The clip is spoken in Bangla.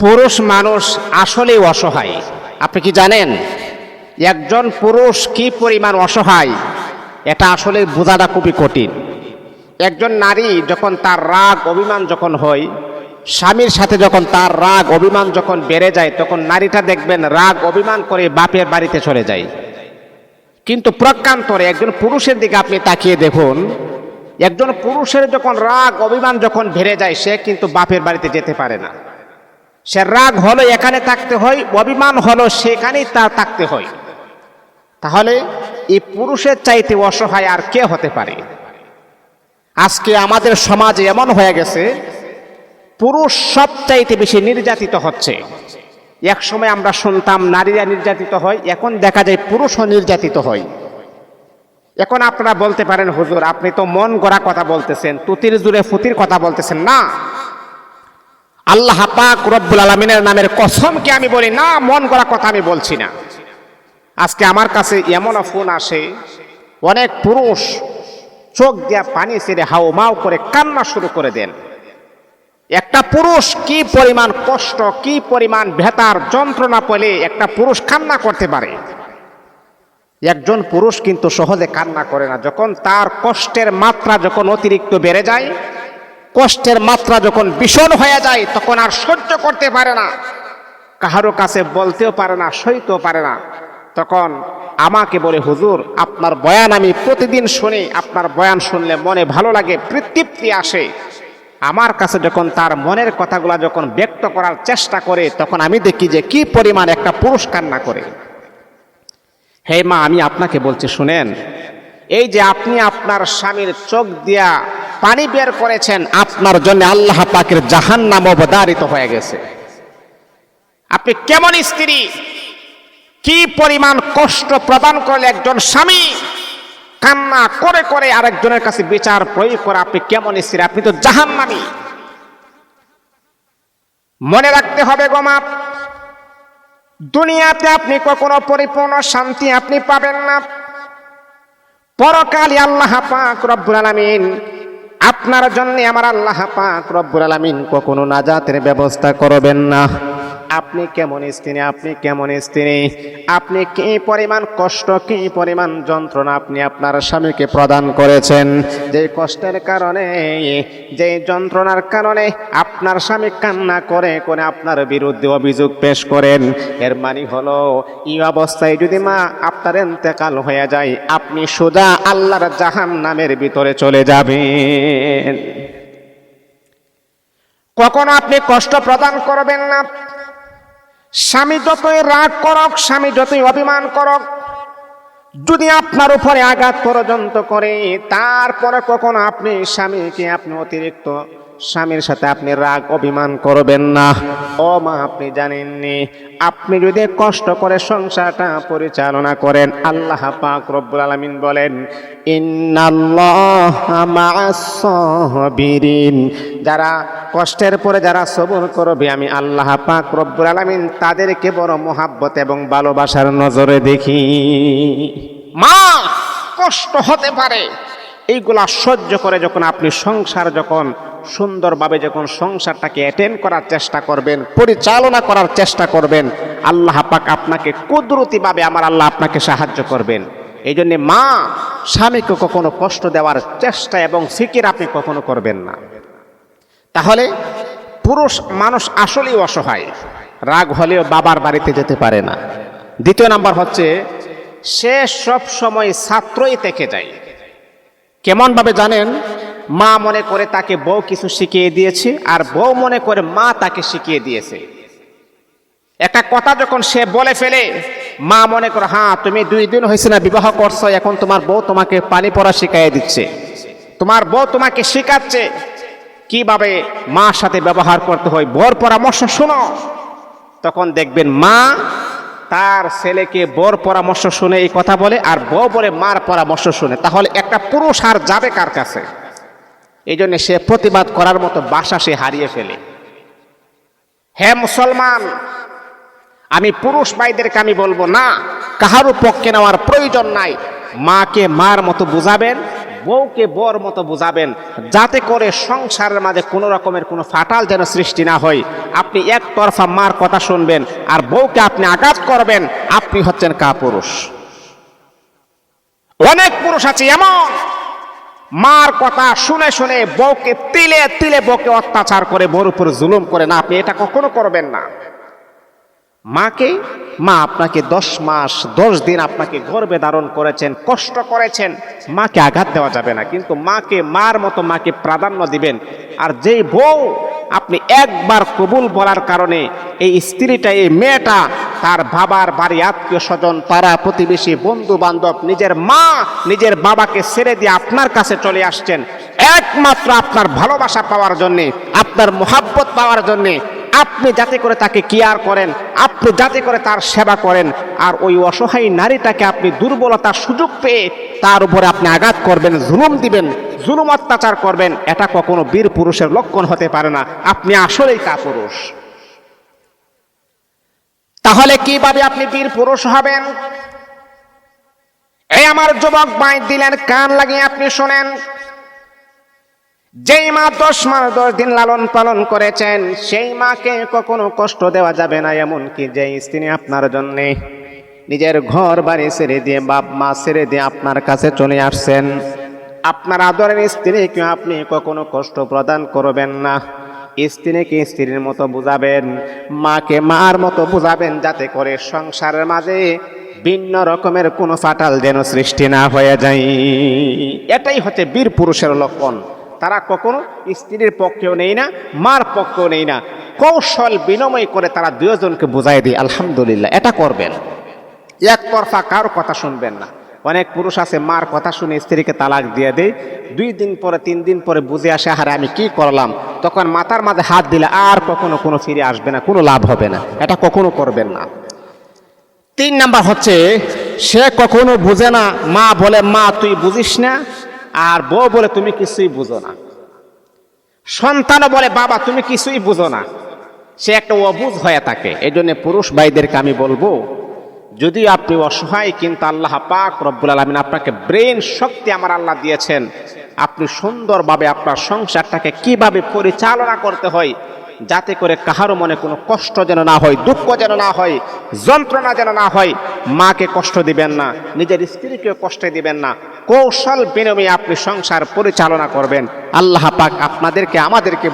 পুরুষ মানুষ আসলেই অসহায়। আপনি কি জানেন? একজন পুরুষ কি পরিমাণ অসহায়, এটা আসলে বোঝাটা খুবই কঠিন। একজন নারী যখন তার রাগ, অভিমান যখন হয়, স্বামীর সাথে যখন তার রাগ, অভিমান যখন বেড়ে যায়, তখন নারীটা দেখবেন রাগ, অভিমান করে বাপের বাড়িতে চলে যায়। কিন্তু প্রজ্ঞান্তরে একজন পুরুষের দিকে আপনি তাকিয়ে দেখুন, একজন পুরুষের যখন রাগ, অভিমান যখন বেড়ে যায়, সে কিন্তু বাপের বাড়িতে যেতে পারে না। সে রাগ হলো এখানে থাকতে হয়, অভিমান হলো সেখানেই তার থাকতে হয়। তাহলে এই পুরুষের চাইতে অসহায় আর কে হতে পারে? আজকে আমাদের সমাজে এমন হয়ে গেছে, পুরুষ সব চাইতে বেশি নির্যাতিত হচ্ছে। এক সময় আমরা শুনতাম নারীরা নির্যাতিত হয়, এখন দেখা যায় পুরুষও নির্যাতিত হয়। এখন আপনারা বলতে পারেন, হুজুর, আপনি তো মন গড়া কথা বলতেছেন, তুতির জুড়ে ফুতির কথা বলতেছেন। না আল্লাহ পাক রব্বুল আলমিনের নামের কসমকে আমি বলি, না, মন গড়া কথা আমি বলছি না। আজকে আমার কাছে এমনও ফোন আসে, অনেক পুরুষ চোখ দিয়া পানি ছেড়ে হাও মাও করে কান্না শুরু করে দেন। একটা পুরুষ কি পরিমাণ কষ্ট, কি পরিমাণ ভেতার যন্ত্রণা পেলে একটা পুরুষ কান্না করতে পারে? একজন পুরুষ কিন্তু সহজে কান্না করে না। যখন তার কষ্টের মাত্রা যখন অতিরিক্ত বেড়ে যায় কষ্টের মাত্রা যখন ভীষণ হয়ে যায়, তখন আর সহ্য করতে পারে না। কাহারো কাছে বলতেও পারে না, সইতেও পারে না। তখন আমাকে বলে, হুজুর, আপনার বয়ান আমি প্রতিদিন শুনি। আপনার বয়ান শুনলে মনে ভালো লাগে, তৃপ্তি আসে। আমার কাছে যখন তার মনের কথাগুলো যখন ব্যক্ত করার চেষ্টা করে, তখন আমি দেখি যে কি পরিমাণ একটা পুরুষ কান্না করে। হে মা, আমি আপনাকে বলছি, শুনেন এই যে আপনি আপনার স্বামীর চোখ দিয়া পানি বের করেছেন, আপনার জন্য আল্লাহ পাকের জাহান নাম অবদারিত হয়ে গেছে। আপনি কেমন স্ত্রী? কি পরিমাণ কষ্ট প্রদান করলে একজন স্বামী কান্না করে করে আরেকজনের কাছে বিচার প্রয়োগ করে আপনি কেমন স্ত্রী? আপনি তো জাহান নামি মনে রাখতে হবে গোমা দুনিয়াতে আপনি কখনো পরিপূর্ণ শান্তি আপনি পাবেন না। পরকালে আল্লাহ পাক রব্বুল আলামিন আপনার জন্য আমার আল্লাহ পাক রব্বুল আলামিন কখনো নাজাতের ব্যবস্থা করবেন না। আপনি কেমন স্ত্রী? আপনি কেমন স্ত্রী? আপনি কি পরিমাণ কষ্ট, কি পরিমাণ যন্ত্রণা আপনি আপনার স্বামীকে প্রদান করেছেন? যে কষ্টের কারণে, যে যন্ত্রণার কারণে আপনার স্বামী কান্না করে করে আপনার বিরুদ্ধে অভিযোগ পেশ করেন। এর মানে হলো, এই অবস্থায় যদি মা আপনার এতেকাল হয়ে যায়, আপনি সোজা আল্লাহর জাহান নামের ভিতরে চলে যাবেন। কখনো আপনি কষ্ট প্রদান করবেন না স্বামী যতই রাগ করক, স্বামী যতই অভিমান করক, যদি আপনার উপরে আঘাত পর্যন্ত করে, তারপরে কখন আপনি স্বামীকে আপনি অতিরিক্ত স্বামীর সাথে আপনি রাগ, অভিমান করবেন না। ও মা, আপনি জানেননি, আপনি যদি কষ্ট করে সংসারটা পরিচালনা করেন, আল্লাহ পাক রব্বুল আলামিন বলেন যারা কষ্টের পরে যারা সবর করবে, আমি আল্লাহ পাক রব্বুল আলামিন তাদেরকে বড় মোহাব্বত এবং ভালোবাসার নজরে দেখি। মা, কষ্ট হতে পারে। এইগুলা সহ্য করে যখন আপনি সংসার যখন সুন্দরভাবে যখন সংসারটাকে অ্যাটেন্ড করার চেষ্টা করবেন, পরিচালনা করার চেষ্টা করবেন, আল্লাহ পাক আপনাকে কুদরতিভাবে আমার আল্লাহ আপনাকে সাহায্য করবেন। এই জন্যে মা, স্বামীকে কখনো কষ্ট দেওয়ার চেষ্টা এবং ফিকির আপনি কখনো করবেন না। তাহলে পুরুষ মানুষ আসলেই অসহায়, রাগ হলেও বাবার বাড়িতে যেতে পারে না। দ্বিতীয় নাম্বার হচ্ছে, সে সব সময় ছাত্রই থেকে যায়। কেমন ভাবে জানেন? মা মনে করে তাকে বউ কিছু শিখিয়ে দিয়েছে, আর বউ মনে করে মা তাকে শিখিয়ে দিয়েছে। একটা কথা যখন সে বলে ফেলে, মা মনে করে হ্যাঁ তুমি দুই দিন হয়েছে না বিবাহ করছ, এখন তোমার বউ তোমাকে পানি পড়া শিখাইয়ে দিচ্ছে। তোমার বউ তোমাকে শেখাচ্ছে কীভাবে মার সাথে ব্যবহার করতে হয়। বর পরামর্শ শোনো। তখন দেখবেন মা তার ছেলেকে বর পরামর্শ শুনে এই কথা বলে, আর বউ বলে মার পরামর্শ শুনে। তাহলে একটা পুরুষ আর যাবে কার কাছে? এই জন্য সে প্রতিবাদ করার মতো বাসা সে হারিয়ে ফেলে। হে মুসলমান, আমি পুরুষ ভাইদেরকে আমি বলব না, কাহারও পক্ষে নেওয়ার প্রয়োজন নাই। মাকে মার মতো বুঝাবেন, বউকে বর মতো বুঝাবেন, যাতে করে সংসারের মাঝে কোনো রকমের কোনো ফাটাল যেন সৃষ্টি না হয়। আপনি একতরফা মার কথা শুনবেন, আর বউকে আপনি আঘাত করবেন, আপনি হচ্ছেন কাপুরুষ। অনেক পুরুষ আছে এমন মার কথা শুনে শুনে বউকে তিলে তিলে বউকে অত্যাচার করে বউর উপর জুলুম করে না, আপনি এটা কখনো করবেন না। মাকে, মা আপনাকে দশ মাস, দশ দিন আপনাকে গর্বে ধারণ করেছেন, কষ্ট করেছেন, মাকে আঘাত দেওয়া যাবে না। কিন্তু মাকে, মার মতো মাকে প্রাধান্য দিবেন। আর যেই বউ আপনি একবার কবুল বলার কারণে এই স্ত্রীটা, এই মেয়েটা তার বাবার বাড়ি আত্মীয় স্বজন পাড়া প্রতিবেশী বন্ধু বান্ধব নিজের মা, নিজের বাবাকে ছেড়ে দিয়ে আপনার কাছে চলে আসছেন। একমাত্র আপনার ভালোবাসা পাওয়ার জন্যে, আপনার মোহাব্বত পাওয়ার জন্যে আপনি যাতে করে তাকে কেয়ার করেন, আপনি যাতে করে তার সেবা করেন, আর ওই অসহায় নারীটাকে আপনি দুর্বলতার সুযোগ পেয়ে তার উপরে আপনি আঘাত করবেন, জুলুম দিবেন, জুলুম অত্যাচার করবেন। এটা কখনো বীর পুরুষের লক্ষণ হতে পারে না। আপনি আসলেই তা পুরুষ তাহলে কীভাবে আপনি বীর পুরুষ হবেন? এই আমার যুবক বাইক দিলেন কান লাগিয়ে আপনি শোনেন। যেই মা দশ মাস দশ দিন লালন পালন করেছেন, সেই মাকে কখনো কষ্ট দেওয়া যাবে না, এমনকি যে স্ত্রী আপনার জন্যে নিজের ঘর বাড়ি ছেড়ে দিয়ে, বাপ মা ছেড়ে দিয়ে আপনার কাছে চলে আসছেন। আপনার আদরের স্ত্রীকে আপনি কখনো কষ্ট প্রদান করবেন না। স্ত্রীকে স্ত্রীর মতো বুঝাবেন? মাকে মার মতো বুঝাবেন যাতে করে সংসারের মাঝে ভিন্ন রকমের কোনো ফাটাল যেন সৃষ্টি না হয়ে যায়। এটাই হচ্ছে বীর পুরুষের লক্ষণ। তারা কখনো স্ত্রীর পক্ষেও নেই না, মার পক্ষেও নেই না। কৌশল বিনিময় করে তারা দুজনকে বুঝাই দিই আলহামদুলিল্লাহ, এটা করবেন। একতরফা কারও কথা শুনবেন না। অনেক পুরুষ আছে, মার কথা শুনে স্ত্রীকে তালাক দিয়ে দেয়। দুই দিন পরে, তিন দিন পরে বুঝে আসে হারে আমি কি করলাম? তখন মাথার মাঝে হাত দিলে আর কখনো কোনো ফিরে আসবে না, কোনো লাভ হবে না। এটা কখনো করবেন না। তিন নাম্বার হচ্ছে, সে কখনো বুঝে না, মা বলে, মা, তুই বুঝিস না? আর বউ বলে, তুমি কিছুই বুঝো না। সন্তানও বলে, বাবা, তুমি কিছুই বুঝো না। সে একটা অবুঝ হয়ে থাকে। এই জন্য পুরুষ ভাইদেরকে আমি বলব যদি আপনি অসহায়, কিন্তু আল্লাহ পাক রব্বুল আলমিন আপনাকে ব্রেন শক্তি আমার আল্লাহ দিয়েছেন, আপনি সুন্দরভাবে আপনার সংসারটাকে কীভাবে পরিচালনা করতে হয়, যাতে করে কাহারও মনে কোনো কষ্ট যেন না হয়, দুঃখ যেন না হয়, যন্ত্রণা যেন না হয়, মাকে কষ্ট দিবেন না, নিজের স্ত্রীকেও কষ্ট দিবেন না, কৌশল বিনিময়ে আপনি সংসার পরিচালনা করবেন। আল্লাহ পাক আপনাদেরকে, আমাদেরকে